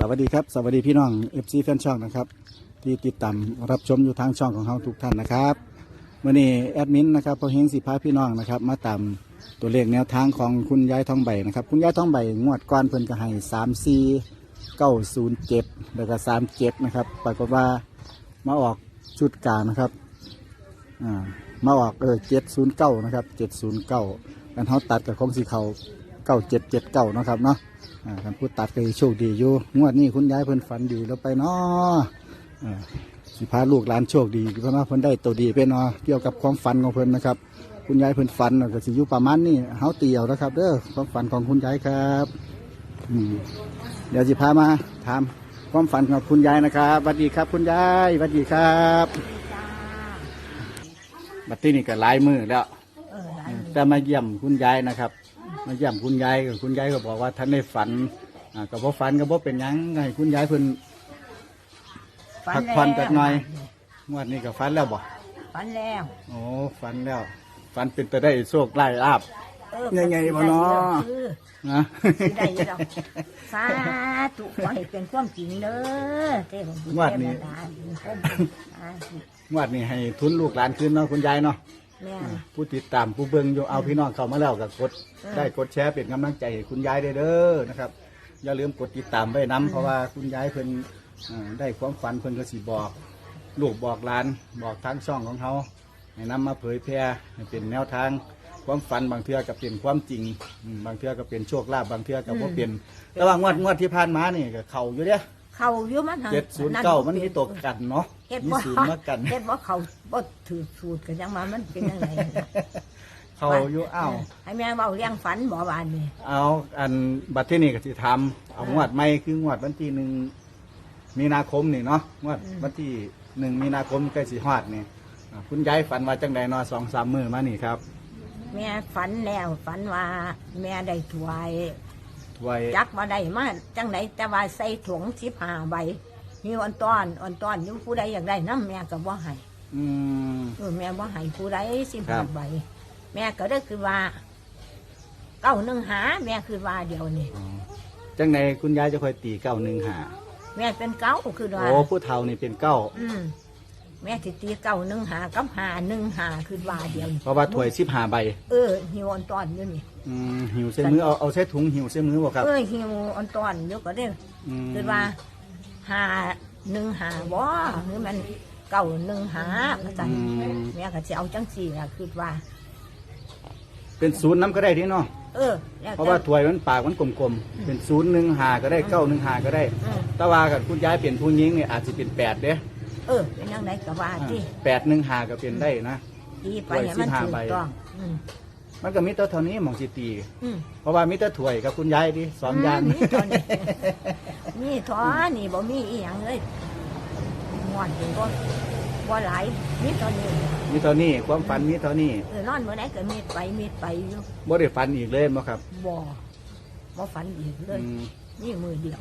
สวัสดีครับ สวัสดีพี่น้อง FC แฟนช่องนะครับ ที่ติดตามรับชมอยู่ทางช่องของเราทุกท่านนะครับเมื่อนี้แอดมินนะครับพอเฮงสิพาพี่น้องนะครับ มาตามตัวเลขแนวทางของคุณยายทองใบนะครับ คุณยายทองใบงวดก้อนเพิ่นก็ให้สามสี่เก้าศูนย์เจ็ดแล้วก็สามเจ็ดนะครับปรากฏว่ามาออกชุดกลางนะครับอ่ามาออกเออเจ็ดศูนย์เก้านะครับเจ็ดศูนย์เก้ากันเขาตัดกับของสีเขา เก้าเจ็ดเจ็ดเก้านะครับเนาะอ่าคันพูดตัดก็โชคดีอยู่งวดนี้คุณยายเพิ่นฝันดีแล้วไปเนาะอ่าสิพาลูกหลานโชคดีเพราะว่าเพิ่นได้ตัวดีไปเนาะเกี่ยวกับความฝันของเพิ่นนะครับ คุณยายเพิ่นฝันน่ะก็สิอยู่ประมาณนี้เฮาเตียวนะครับเด้อความฝันของคุณยายครับอืมเดี๋ยวสิพามาถามความฝันของคุณยายนะครับสวัสดีครับคุณยายสวัสดีครับบัดนี้นี่ก็หลายมือแล้วเออหลายมือแต่มาเยี่ยมคุณยายนะครับ มาเยี่ยมคุณยายคุณยายก็บอกว่าท่านได้ฝันอ่าก็บ่ฝันก็บ่เป็นหยังให้คุณยายเพิ่นพักผ่อนจักหน่อยงวดนี้ก็ฝันแล้วบ่ฝันแล้ว โอ้ฝันแล้วฝันเป็นไปได้โชคไล่ลาบ เออใหญ่ๆบ่เนาะเออนะ สิได้อยู่ดอกสาธุขอให้เป็นความจริงเด้อเจ้าบุญเทวดาบุญคมสาธุงวดนี้ให้ทุนลูกหลานขึ้นเนาะคุณยายเนาะ แม่อ่าผู้ติดตามผู้เบิ่งอยู่เอาพี่น้องเข้ามาแล้วก็กดเออได้กดแชร์เป็นกำลังใจให้คุณยายได้เด้อนะครับ อย่าลืมกดติดตามไว้นํเพราะว่าคุณยายเพิ่นอ่าได้ความฝันเพิ่นก็สิบอก ลูกบอกหลาน บอกทางช่องของเขาให้นำมาเผยแพร่ให้เป็นแนวทาง ความฝันบางเทื่อก็เป็นความจริงอืมบางเทื่อก็เป็นโชคลาภบางเทื่อก็บ่เป็นแต่ว่างวดงวดที่ผ่านมานี่ก็เข้าอยู่เด้ เข้าอยู่มันเจ็ดศูนย์เก้ามันมีตกกันเนาะเฮ็ดมีบ่ศูนย์มากัน เฮ็ดบ่เขาบ่ถือสูตรกันจังมามันเป็นจังไงเข้าอยู่อ้าวให้แม่เว้าเลี้ยงฝันบ่บานนี่เอาอันบัตรที่นี่ก็สิทำเอางวดใหม่คืองวดวันที่หนึ่งมีนาคมนี่เนาะงวดวันที่หนึ่งมีนาคมใกล้สิฮอดนี่อ่าคุณยายฝันว่าจังใดเนาะสองสามมือมานี่ครับ แม่ฝันแล้วฝันว่า แม่ได้ถวาย ถวยจักมาได้มาจังไหนแต่ว่าใส่ถุงสิบห้าใบมีอ่อนต้อนอ่อนต้อนอยู่ผู้ใดอยากได้น้ำแม่ก็บ่ให้อืม เออแม่บ่ให้ผู้ใดสิบครัห้าบ ใบ แม่ก็ได้คือว่าเก้าหนึ่งหาแม่คือว่าเดียวนี่อ๋อจังใดคุณยายจะคอยตีเก้าหนึ่งหาแม่เป็นเก้าคือว่า โอ้ผู้เฒ่านี่เป็นเก้าอืมแม่สิตีเก้าหนึ่งหากับหาหนึ่งหาคือว่าเดียวนี่เพราะว่าถวยสิบหาใบ เออหิวอ่อนต้อนอยู่นี่ อืมหิวเส้นมือเอาเอาใช้ถุงหิวเส้นมือบ่ครับ เออหิวอ่อนต้อนอยู่ก็ได้อืมคือว่าหาหนึ่งหาบ่หรือมันเก้าหนึ่งหามาสั่นอืม แม่ก็จะเอาจังสี่ล่ะคือว่า เป็นศูนย์น้ำก็ได้ที่เนาะ เออแล้วเพราะว่าถวยมันปากมันกลมๆ เป็นศูนย์หนึ่งหาก็ได้เก้าหนึ่งหาก็ได้ อืม แต่ว่ากับคุณยายเปลี่ยนผู้หญิงเนี่ยอาจจะเป็นแปดเด้เออเป็นยังไงก็ว่าที่แปดหนึ่งหาก็เป็นได้นะ ตีไปให้มันไว้15ถูกใบต้องอืม มันก็มีแต่เท่านี้หมองสิตี อืมเพราะว่ามีแต่ถวยกับคุณยายดิสองอยางอืมมีเท่านี้มีทอนี่บ่มีอีหยังเลยงอนถึงบ่บ่หลายมีเท่านี้มีเท่านี้ความฝันมีเท่านี้เออนอนมื้อไหนก็มีไปมีไปอยู่บ่ได้ฝันอีกเลยมั้ครับบ่บ่ฝันอีกเลยอืม นี่มือเดียว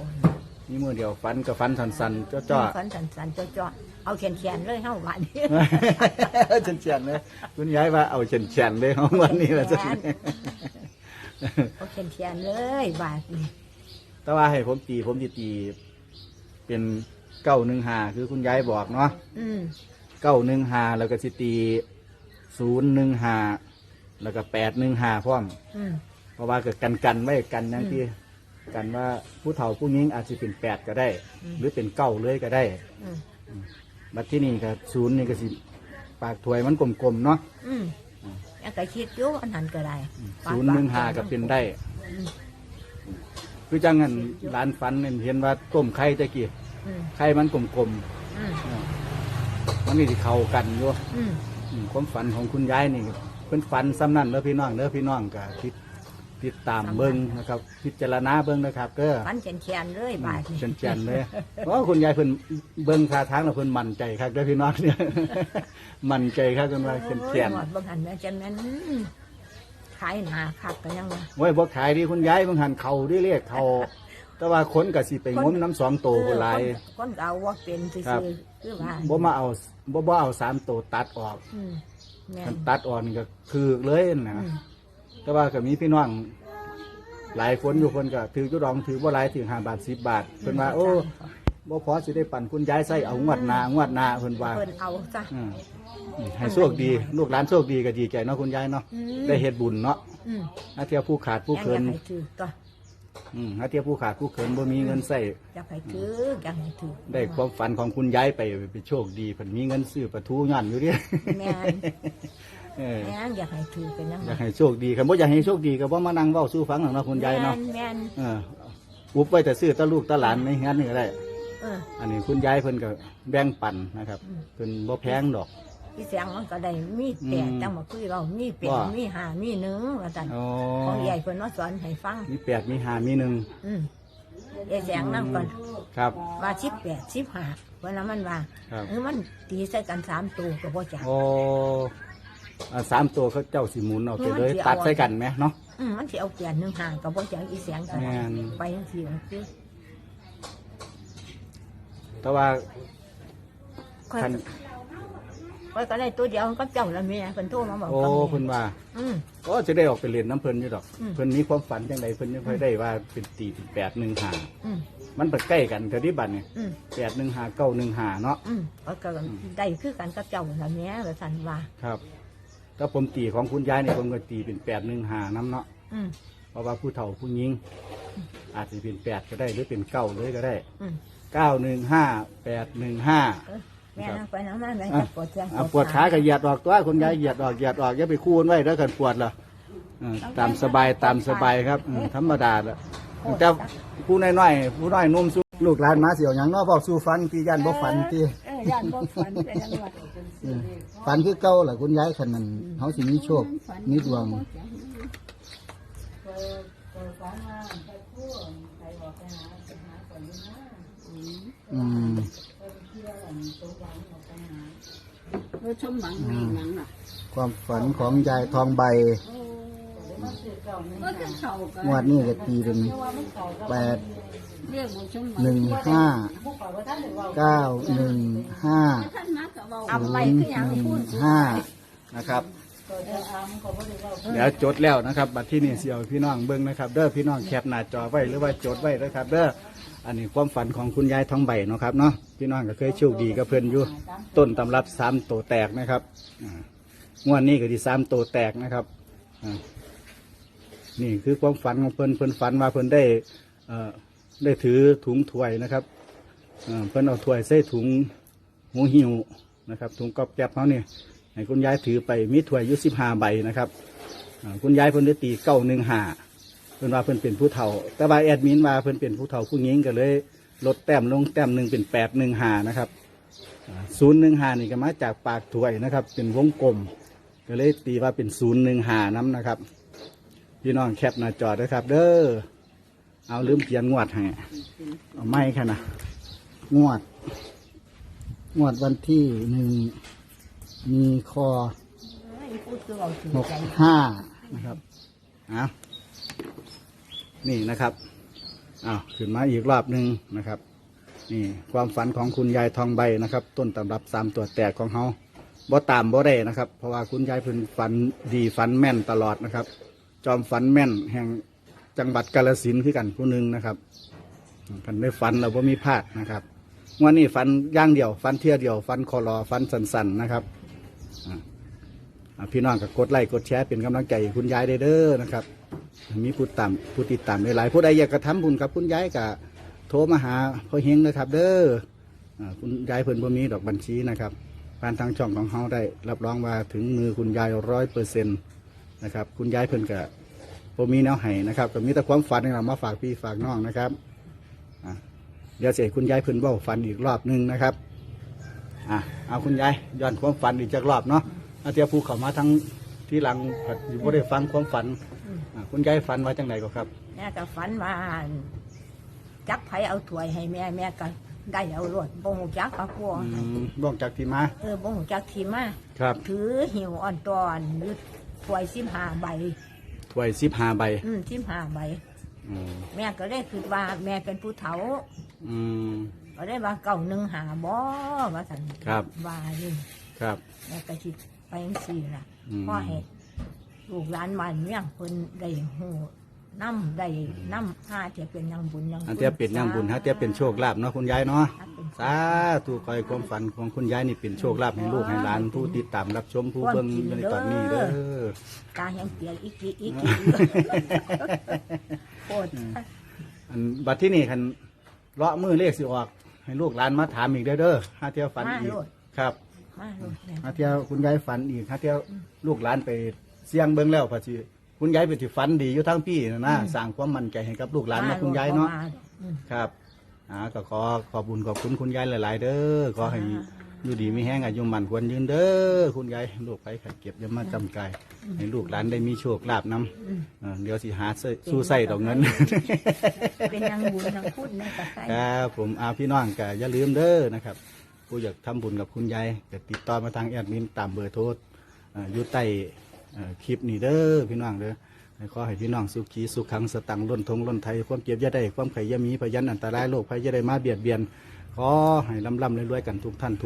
มีมือเดียวฝันกับฝันสันๆจ้อฝันสันๆจ้อๆเอาแขนๆเลยเฮาว่านี่ๆเฉียนๆเลยคุณยายว่าเอาเฉียนๆเลยของวันนี้แหละจ้ะเอาแขนๆเลยบาดนี่แต่ว่าให้ผมตีผมจะตี เป็นเก้าหนึ่งหาคือคุณยายบอกเนาะอืมเก้าหนึ่งหาแล้วก็สิตีศูนย์หนึ่งหาแล้วก็แปดหนึ่งหาพร้อม อืมเพราะว่าเกิดกันกันไว้กันอย่างที่ กันว่าผู้เฒ่าผู้หญิงอาจจะเป็นแปดก็ได้ หรือเป็นเก้าเลยก็ได้อืม บัดที่นี่ก็ศูนย์นี่ก็สิปากถวยมันกลมๆเนาะอืมยังก็คิดอยู่อันนั้นก็ได้ศูนย์หนึ่งหาก็เป็นได้ อืมคือจังงั้นร้านฟันเนี่ยเห็นว่าต้มไข่ตะกี้อืมไข่มันกลมอืมๆมันนี่ที่เข้ากันอยู่ อืม อืมความฝันของคุณยายนี่เป็นฝันซ้ำนั่นเด้อพี่น้องเด้อพี่น้องก็ติด ติดตามเบิ้งนะครับ พิจารณาเบิ้งนะครับก็ฝันแขนๆเลยบาดนี่เชนเชนๆเลยเพราะคุณยายเพิ่นเบิ้งท่าทางแล้วเพิ่นมั่นใจครับเด้อพี่น้องเนี่ยมั่นใจครับกันว่าเชนเชนโอ้ยหมดบางหันแม่จันแม่นขายหนาคักกันยังวะไว้บ่ขายดีคุณยายเพิ่งหันเขาได้เรียกเขาแต่ว่าคนก็สิไปงมน้ำสองโตคนหลายเออคนคนก็เอาว่าเป็นซื่ครับอๆคือว่าบ่มาเอาบ่บ่เอาสามโตตัดออกอืมแม่มันนตัดออกนี่ก็คือเลยนะอืม แต่ว่าก็มีพี่น้องหลายคนอยู่คนก็ถือจุดองถือบ่หลายถือห้าบาทสิบบาทเพิ่นว่าโอ้บ่พอสิได้ปั่นคุณยายใส่เอางวดหน้างวดหน้าเพิ่นว่าเพิ่นเอาจ้ะอืมอืมให้โชคดี ลูกหลานโชคดีก็ดีใจเนาะคุณยายเนาะอืมได้เฮ็ดบุญเนาะอืมอาเทียผู้ขาดผู้ยังเขิอนยากให้ถือก็อืมอาเทียผู้ขาดผู้เขินบ่มีเงินใส่อยากให้ถืออยากให้ถือได้ความฝันของคุณยายไปไปโชคดีเพิ่นมีเงินซื้อปลาทูย้อนอยู่เดิแม่น เออแม่นอยากให้ถือเป็นยังอไงยากให้โชคดีคันบ่อยากให้โชคดีก็บ่มานั่งเว้าสู่ฟังหรอกเนาะคุณยายเนาะแม่นแม่นเอออุบไว้แต่ซื้อแตะลูกแตะหลานในงานนี่ก็ได้เอออันนี้คุณยายเพิ่นก็แบ่งปันนะครับอืมเพิ่นบ่แพงดอก พี่เสียงมันก็ได้มีแปดอืมจังมาคุยเรามีแปดว่ามีห้ามีหนึ่งว่าซั่นอ๋อ ของใหญ่เพิ่นมาสอนให้ฟัง มีแปดมีห้ามีหนึ่งอืมยายแสงนั่งก่อนครับ ว่าสิบแปดสิบห้าเพราะนั้นมันว่าครับ เออมันตีใส่กันสามตัวก็บ่จักโอ้ อ่าสามตัวเขาเจ้าสิหมุนเอาไปเลยมันสิเอาตัดใส่กันไหมเนาะ อืมมันสิเอาแปดหนึ่งห้าก็บ่จักอีเสียงกันแม่น ไปจังซี่ว่าคือแต่ว่าค่อยคันค่อยก็ได้ตัวเดียวมันก็เจ้าละแม่เพิ่นโทรมาบอกโอ้กับแม่เพิ่นว่า อืม ก็จะได้ออกไปเรียนน้ำเพิ่นอยู่ดอก อืม เพิ่นมีความฝันจังใดเพิ่นยังค่อยได้ว่าเป็นตีเป็นแปดหนึ่งหาอืมมันไปใกล้กันเท่าที่บัดเนี่ยอืมแปดหนึ่งหาเก้าหนึ่งหาเนาะ อืมก็ก็ได้คือกันกับเจ้าละแม่ว่าซั่นว่า ครับ ถ้าผมตีของคุณยายเนี่ยผมก็ตีเป็นแปดหนึ่งหาน้ำเนาะอืมเพราะว่าผู้เฒ่าผู้หญิง อาจจะเป็นแปดก็ได้หรือเป็นเก้าเลยก็ได้อืมเก้าหนึ่งห้าแปดหนึ่งห้า เออแม่นั่งไปนั่งมาแม่อะจะปวดเสียงอะปวดขาก็เหยียดออกตัวคุณยายเหยียดออกเหยียดออกอย่าไปคูนไว้แล้วกันปวดล่ะเออตามสบายตามสบายครับอืมธรรมดาละแต่ผู้น้อยๆผู้น้อยนุ่มสู้ลูกหลานมาเสียวหยังเนาะบอกสู้ฟันที่ย่านบ่ฝันที่ เออย่านบ่ฝันเป็นจังหวัดอืม ฝันคือเก่าล่ะคุณยายคันนั้นเขาสิมีโชคมีดวงอืมเออชมหวังเลขหยังน่ะความฝันของยายทองใบก็จะเข้ากันงวดนี้ก็ตีเป็นแปดเรียกว่าชมหวังหนึ่งห้าเก้าหนึ่งห้า ท่านมาก็เว้าเอาไปคือหยังพูดห้านะครับ เดี๋ยวจดแล้วนะครับ บัตรที่นี่เสียวพี่น้องเบิ้งนะครับ เด้อพี่น้องแคปหน้าจอไว้หรือว่าจดไว้นะครับ เด้ออันนี้ความฝันของคุณยายทองใบเนาะครับเนาะพี่น้องก็เคยโชคดีกับเพื่อนอยู่ต้นตำรับสามโตแตกนะครับอ่างวดนี้ก็ที่สามโตแตกนะครับอ่านี่คือความฝันของเพื่อนเพื่อนฝันว่าเพื่อนได้เอ่อได้ถือถุงถ้วยนะครับอ่าเพื่อนเอาถ้วยใส่ถุงหูหิว นะครับถุงกอบแก๊บเขาเนี่ยให้คุณยายถือไปมีถ้วยยุสิบห้าใบนะครับคุณยายเพิ่นได้ตีเก้าหนึ่งห้าเพิ่นว่าเพิ่นเป็นผู้เฒ่า แต่ว่าแอดมินว่าเพิ่นเป็นผู้เฒ่าผู้หญิงก็เลยลดแต้มลงแต้มหนึ่งเป็นแปดหนึ่งห้านะครับศูนย์หนึ่งห้านี่ก็มาจากปากถ้วยนะครับ เป็นวงกลม ก็เลยตีว่าเป็นศูนย์หนึ่งห้าน้ำนะครับ พี่น้องแคปหน้าจอด้วยครับ เด้อเอาลืมเขียนงวดให้เอาไม่ค่ะนะงวด งวดวันที่หนึ่งมีคอหกห้านะครับอะนี่นะครับอ้าวขึ้นมาอีกรอบหนึ่งนะครับ นี่ความฝันของคุณยายทองใบนะครับ ต้นตำรับสามตัวแตกของเขาบ่ตามบ่ได้นะครับ เพราะว่าคุณยายเพิ่นฝันดีฝันแม่นตลอดนะครับ จอมฝันแม่นแห่งจังหวัดกาลสินคือกันผู้หนึ่งนะครับคันได้ฝันเราบ่มีพลาดนะครับ งวันนี้ฝันย่างเดียวฝันเที่ยเดียวฝันคอรอฝันสันๆนะครับอ่าพี่น้องก็กดไลค์กดแชร์เป็นกำลังใจให้คุณยายได้เด้อนะครับ มีผู้ตามผู้ติดตามหลายๆผู้ใดอยากกระทำบุญกับคุณยายก็โทรมาหาพ่อเฮงนะครับ เด้ออ่าคุณยายเพิ่นบ่มีดอกบัญชีนะครับผ่านทางช่องของเฮาได้ รับรองว่าถึงมือคุณยายร้อยเปอร์เซ็นต์นะครับ คุณยายเพิ่นก็บ่มีแนวให้นะครับก็มีแต่ความฝันนี่เรามาฝากพี่ฝากน้องนะครับ เดี๋ยวเสียคุณยายเพิ่นเว้าฝันอีกรอบหนึงนะครับอะเอาคุณยายย้อนความฝันอีกจากรอบเนาะอาเทียผู้เขามาทั้งที่หลังผัดอยู่บ่ได้ฟังความฝันอะคุณยายฝันว่าจังไหนก็ครับแม่ก็ฝันว่าจักไผเอาถ้วยให้แม่แม่ก็ได้เอารวดบ่ฮู้จักกับพวกอืมบอกจากที่มาเออบ่ฮู้จักทีมาครับถือหิวอ่อนตอนหรือถ้วย15ใบถ้วยสิบห้าใบ อืม15ใบ อืมแม่ก็เลยคิดว่าแม่เป็นผู้เฒ่า อืม ก็ได้ว่าเก่าหนึ่งหาบ่ว่าสันครับ ว่าอยู่ครับ แม่ก็คิดไปจังซี่ล่ะอืม พ่อเห็ดลูกหลานมันเมี่ยงเพิ่นได้หู น้ำได้น้ำห้าเทียเป็นยังบุญยังอันเทียเป็นยังบุญฮะเทียเป็นโชคลาภเนาะคุณยายเนาะถ้าเป็นสาธุคอยความฝันของคุณยายนี่เป็นโชคลาภให้ลูกให้หลานผู้ติดตามรับชมผู้เบิ่งอยู่ในตอนนี้เด้อตายังเปียกอีกทีอีกทีโคตรอันบัดที่นี่คันเลาะมือเลขสิออก ให้ลูกหลานมาถามอีกเด้อเด้อหาเที่ยวฝันอีกครับมาโลดแม่หาเที่ยวคุณยายฝันอีกหาเที่ยวลูกหลานไปเสี่ยงเบิ่งแล้วพอสิ คุณยายเป็นสิฝันดีอยู่ทั้งพี่นะนะสร้างความมั่นใจให้กับลูกหลานนะคุณยายเนาะครับอ่าก็ขอขอบคุญขอบคุณคุณยายหลาย ๆ เด้อขอให้อยู่ดีมีแห้งอายุมันควรยืนเด้อคุณยายลูกไปขัดเก็บอยามาจำกายให้ลูกหลานได้มีโชคลาภนำเออเดี๋ยวสิหาซื้อสู้ใส่ดอกเงิน เป็นยังบุญยังพูดในกระไสครับผมอาพี่น้องก็อย่าลืมเด้อนะครับผู้อยากทำบุญกับคุณยายก็ติดต่อมาทางแอดมินตามเบอร์โทรเอ่ออยู่ใต้เอ่อ คลิปนี้เด้อพี่น้องเด้อขอให้พี่น้องสุขีสุขังสตังล้นทงล้นไทยความเก็บยาได้ความไข่ยามีพยันอันตรายโรคภัยยาได้มาเบียดเบียนขอให้ลำลำรวยๆกันทุกท่านทุก